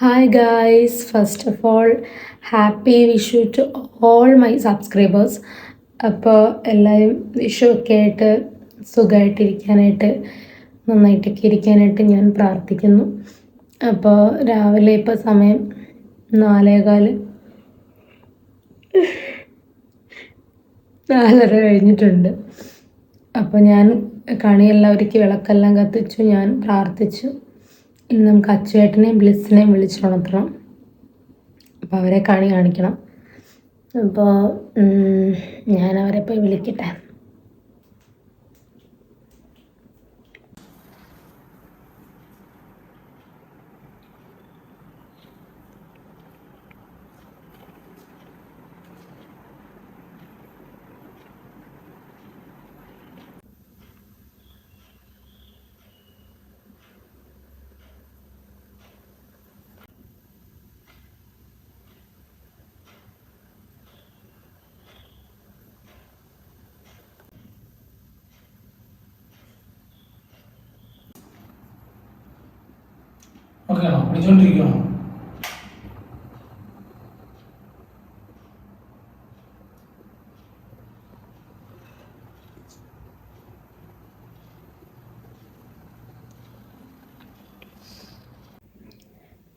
Hi guys first of all happy Vishu to all my subscribers അപ്പോൾ എല്ലാവരും വിഷു ഒക്കെ ആയിട്ട് സുഖമായിട്ടിരിക്കാനായിട്ട് നന്നായിട്ടൊക്കെ ഇരിക്കാനായിട്ട് ഞാൻ പ്രാർത്ഥിക്കുന്നു. അപ്പോൾ രാവിലെ ഇപ്പോൾ സമയം നാലേകാൽ നാലര കഴിഞ്ഞിട്ടുണ്ട്. അപ്പോൾ ഞാൻ കണിയെല്ലാവർക്ക് വിളക്കെല്ലാം കത്തിച്ചു ഞാൻ പ്രാർത്ഥിച്ചു. ഇനി നമുക്ക് അച്ചുവേട്ടനെയും ബ്ലിസ്സിനെയും വിളിച്ചുണർത്തണം അപ്പോൾ അവരെ കണി കാണിക്കണം. അപ്പോൾ ഞാൻ അവരെ പോയി വിളിക്കട്ടെ. ആണോ വിളിച്ചോണ്ടിരിക്കണോ.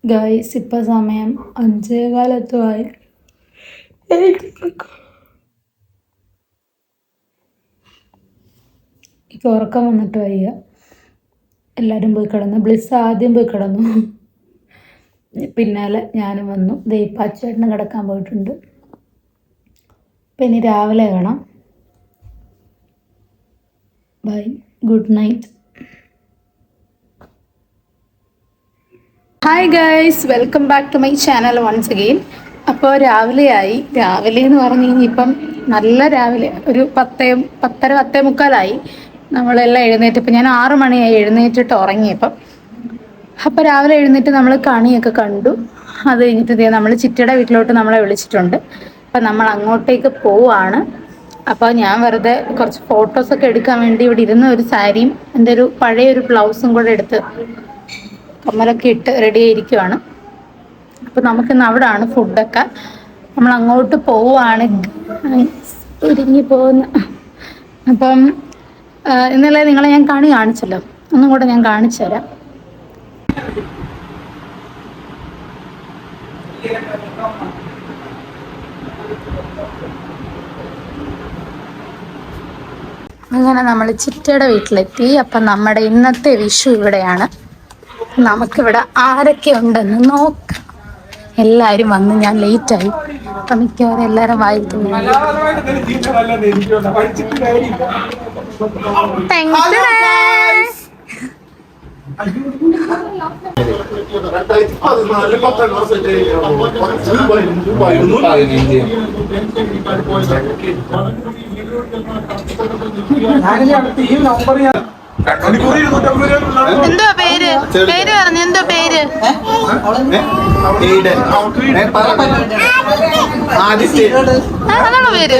ഗൈസ് ഇപ്പം സമയം അഞ്ചേ കാലത്തുമായി എനിക്ക് ഉറക്കം വന്നിട്ട് വയ്യ. എല്ലാവരും പോയി കിടന്നു. ബ്ലിസ് ആദ്യം പോയി കിടന്നു. പിന്നാലെ ഞാനും വന്നു. ദൈപ്പാച്ചേട്ടന് കിടക്കാൻ പോയിട്ടുണ്ട്. അപ്പം ഇനി രാവിലെ കാണാം. Bye. Good night. Hi guys. Welcome back to my channel once again. അപ്പോൾ രാവിലെയായി. രാവിലെ എന്ന് പറഞ്ഞു കഴിഞ്ഞിപ്പം നല്ല രാവിലെ. ഒരു പത്തേ പത്തര പത്തേ മുക്കാലായി. നമ്മളെല്ലാം എഴുന്നേറ്റപ്പം ഞാൻ ആറു മണിയായി എഴുന്നേറ്റിട്ട് ഉറങ്ങിയപ്പം. അപ്പോൾ രാവിലെ എഴുന്നേറ്റ് നമ്മൾ കണിയൊക്കെ കണ്ടു. അത് കഴിഞ്ഞിട്ട് നമ്മൾ ചിറ്റയുടെ വീട്ടിലോട്ട് നമ്മളെ വിളിച്ചിട്ടുണ്ട്. അപ്പം നമ്മൾ അങ്ങോട്ടേക്ക് പോവാണ്. അപ്പോൾ ഞാൻ വെറുതെ കുറച്ച് ഫോട്ടോസൊക്കെ എടുക്കാൻ വേണ്ടി ഇവിടെ ഇരുന്ന ഒരു സാരിയും എന്റെ ഒരു പഴയ ഒരു ബ്ലൗസും കൂടെ എടുത്ത് കമ്മലൊക്കെ ഇട്ട് റെഡി ആയിരിക്കുവാണ്. അപ്പോൾ നമുക്കിന്ന് അവിടാണ് ഫുഡൊക്കെ നമ്മൾ അങ്ങോട്ട് പോവുകയാണ് ഒരുങ്ങി പോകുന്ന അപ്പം ഇന്നലെ നിങ്ങളെ ഞാൻ കണി കാണിച്ചല്ലോ. ഒന്നും കൂടെ ഞാൻ കാണിച്ചു തരാം. അങ്ങനെ നമ്മൾ ചിറ്റയുടെ വീട്ടിലെത്തി. അപ്പം നമ്മുടെ ഇന്നത്തെ വിഷു ഇവിടെയാണ്. നമുക്കിവിടെ ആരൊക്കെ ഉണ്ടെന്ന് നോക്കാം. എല്ലാവരും വന്ന് ഞാൻ ലേറ്റായി അപ്പം മിക്കവാറും എല്ലാവരും വായിക്കുന്നു എന്തോ പേര്? പേര് പറഞ്ഞു എന്തോ പേര്? അതാണോ പേര്.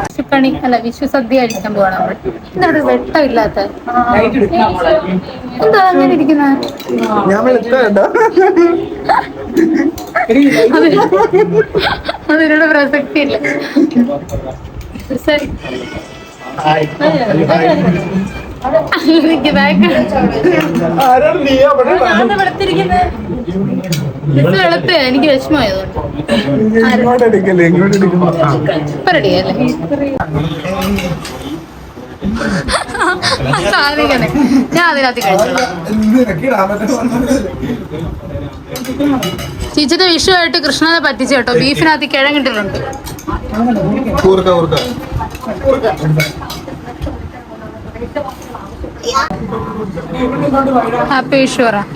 വിഷുക്കണി അല്ല വിഷു സദ്യ കഴിക്കാൻ പോവാണ് നമ്മൾ എന്താണ് വെട്ടമില്ലാത്ത. എന്താ അങ്ങനെ ഇരിക്കുന്നത് അതിനോട് പ്രസക്തി ഇല്ല ശരി ആരാണ് നീ അവിടെ? എനിക്ക് വിഷമമായതുകൊണ്ട്. സാധിക്കണേ. ഞാൻ അതിനകത്ത് കഴിച്ചു. ടീച്ചറുടെ വിഷുവായിട്ട് കൃഷ്ണനെ പറ്റിച്ചു കേട്ടോ. ബീഫിനകത്ത് കിഴങ്ങിട്ടിട്ടുണ്ട്. ഹാപ്പി കൂർക്ക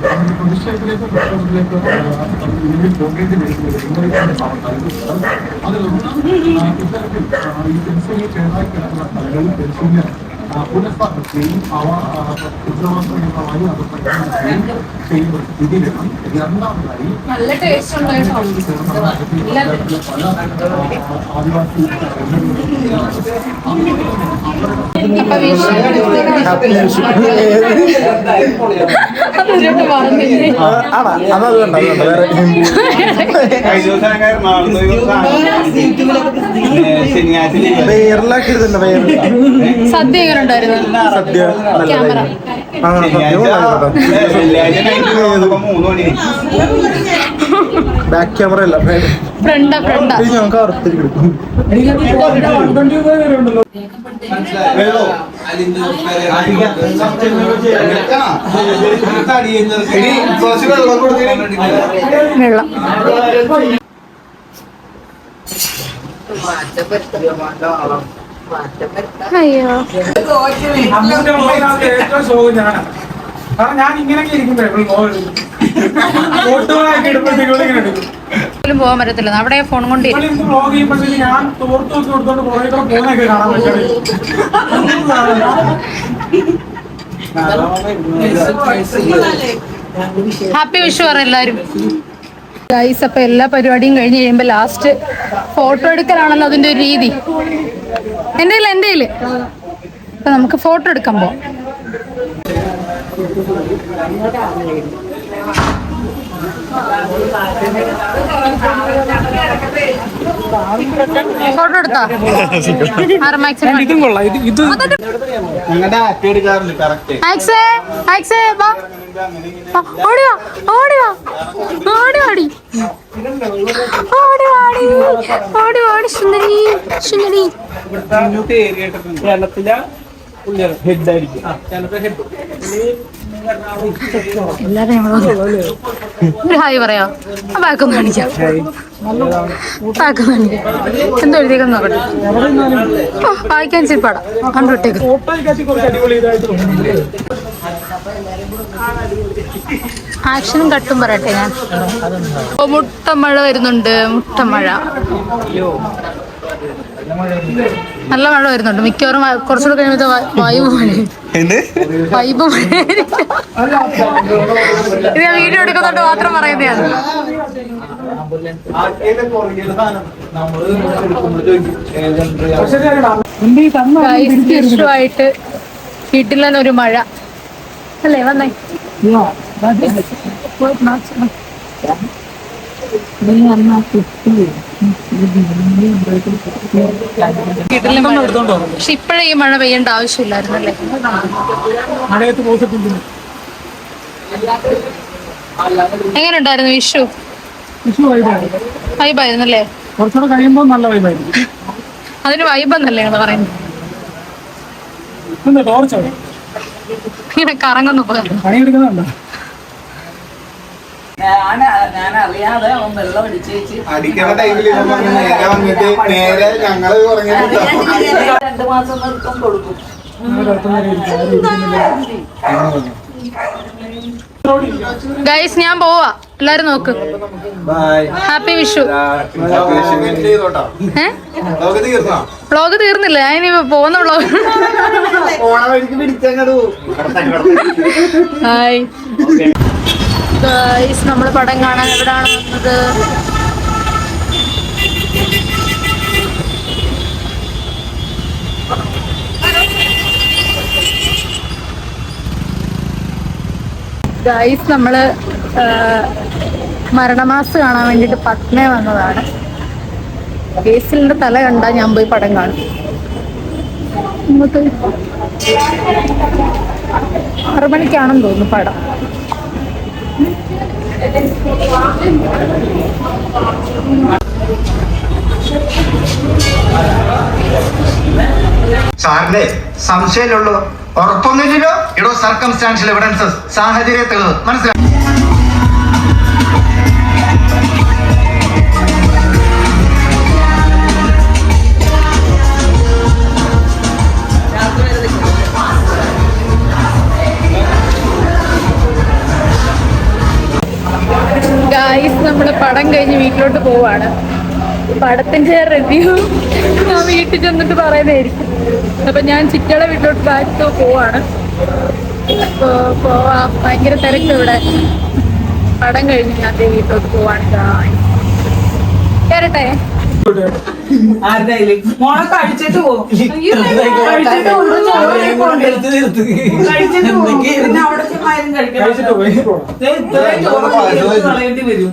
വിഷു പറ നല്ല ടേസ്റ്റ് ഉണ്ട് കേട്ടോ അപ്പൊ വിഷു അതിലോട്ട് പറഞ്ഞില്ലേ ആടാ അതത് കണ്ടോ അതുകൊണ്ട് രണ്ടാമതായി വേറെ സദ്യ എങ്ങനെ ഉണ്ടായിരുന്നു സദ്യ ക്യാമറ. ആ സദ്യ ബാക്ക് ക്യാമറ അല്ല ഫ്രണ്ടാ ഫ്രണ്ടാ. ഞങ്ങൾക്ക് അറുത്തിരി കിടക്കും. വെള്ളം. അയ്യോ. ഏറ്റവും കാരണം ഞാൻ ഇങ്ങനെയൊക്കെ ഇരിക്കുമ്പോഴേ പോകാൻ പറ്റത്തില്ല. അവിടെ ഫോൺ കൊണ്ട് ഇപ്പോൾ ചെയ്യുമ്പോഴത്തേക്ക് ഞാൻ തോർത്ത് നോക്കി കൊടുത്തോണ്ട് പുറകെ കൂടെ പോകുന്നൊക്കെ കാണാൻ ഹാപ്പി വിഷു പറ എല്ലാരും ഗൈസ് അപ്പൊ എല്ലാ പരിപാടിയും കഴിഞ്ഞ് കഴിയുമ്പോ ലാസ്റ്റ് ഫോട്ടോ എടുക്കലാണല്ലോ അതിന്റെ ഒരു രീതി. എന്റെ എന്റെ അപ്പൊ നമുക്ക് ഫോട്ടോ എടുക്കാൻ പോവാം. ഫോട്ടോ എടുത്താ? ആക്സേ ആക്സേ വാ. ഓടി വാ ഓടി വാ ഓടി ഓടി ഓടി വാടി ഓടി ഓടി സുന്ദരി സുന്ദരി. കേരളത്തിലെ ഹെഡായിരിക്കും ചിലപ്പോ ഹെഡ് എല്ലാരും ഞങ്ങൾ ഒരു ഹായ് പറയാ. ആ ബാക്കൊന്ന് കാണിക്കാം. ബാക്കൊന്ന് കാണിക്കാം. എന്തോ എഴുതിയേക്കാൻ നോക്കട്ടെ. വായിക്കാൻ ചിരിപ്പാടാ പാടാം. കണ്ടുവിട്ടേക്ക് ആക്ഷനും കട്ടും പറയട്ടെ ഞാൻ. മുട്ടമഴ വരുന്നുണ്ട്. മുട്ടമഴ. നല്ല മഴ വരുന്നുണ്ട്. മിക്കവാറും കുറച്ചുകൂടെ കഴിയുമ്പോ വൈബ് മഴ വൈബ് പോലെ. ഇത് ഞാൻ വീഡിയോ എടുക്കുന്നുണ്ട് മാത്രം പറയുന്നതാണ്. ഇഷ്ടമായിട്ട് കിട്ടില്ലെന്നൊരു മഴ. അല്ലേ വന്നേ. പക്ഷെ ഇപ്പോഴേ ഈ മഴ പെയ്യേണ്ട ആവശ്യമില്ലായിരുന്നു അല്ലേ? മഴയത്ത് പോസിറ്റിവ് എങ്ങനെ ഉണ്ടായിരുന്നു വിഷു? വിഷു വൈബാണ്. വൈബായിരുന്നു അല്ലേ? കുറച്ചുകൂടെ കഴിയുമ്പോൾ നല്ല വൈബായിരുന്നു അതിന് വൈബ് എന്നല്ലേ നിങ്ങൾ പറയുന്നത്? എന്താ ടോർച്ചോ ഇങ്ങനെ കറങ്ങുന്നു പണിയെടുക്കുന്നുണ്ടോ? ഞാൻ ഞാൻ അറിയാതെ അവൻ വെള്ളം അടിച്ച് അടിക്കുന്ന ടൈമിൽ നേരെ വന്നിട്ട് നേരെ ഞങ്ങൾ രണ്ടു മാസം നിർത്തം കൊടുക്കും. ഗൈസ് ഞാൻ പോവാ. എല്ലാരും നോക്ക്. ബൈ ഹാപ്പി വിഷു വ്ളോഗ് തീർന്നില്ല. ഞാൻ ഇനി പോകുന്ന വ്ളോഗ് പിടിച്ചങ്ങട് ഹായ് ഗൈസ് നമ്മൾ പടം കാണാൻ എവിടാണ് വന്നത്? ഗൈസ് നമ്മൾ മരണമാസ് കാണാൻ വേണ്ടിട്ട് പത്മ വന്നതാണ്. ഗേസിലിന്റെ തല കണ്ടാ ഞാൻ പോയി പടം കാണും. ഇങ്ങോട്ട്. ആറു മണിക്കാണെന്ന് തോന്നുന്നു പടം. സാറിന്റെ സംശയമുള്ളൂ ഉറപ്പൊന്നുമില്ലല്ലോ ഇടോ സർക്കംസ്റ്റാൻഷ്യൽ എവിഡൻസസ് സാഹചര്യ തെളിവ്. മനസ്സിലായി ഗായ്സ് നമ്മൾ പടം കഴിഞ്ഞ് വീട്ടിലോട്ട് പോവാണ്. പടത്തിന്റെ റിവ്യൂ ഞാൻ വീട്ടിൽ ചെന്നിട്ട് പറയുന്നതായിരിക്കും. അപ്പൊ ഞാൻ ചിറ്റയുടെ വീട്ടിലോട്ട് ബാക്ക് പോവാണ്. അപ്പോ പോവാ. ഭയങ്കര തിരക്ക് ഇവിടെ. പടം കഴിഞ്ഞ് ഞാൻ അതേ വീട്ടിലോട്ട് പോവാണ്. കേരട്ടെ? മോളെ കഴിച്ചിട്ട് പോകും. പിന്നെ അവിടെ കഴിക്കണം. ഇത്രയും ചോറ് കളയേണ്ടി വരും.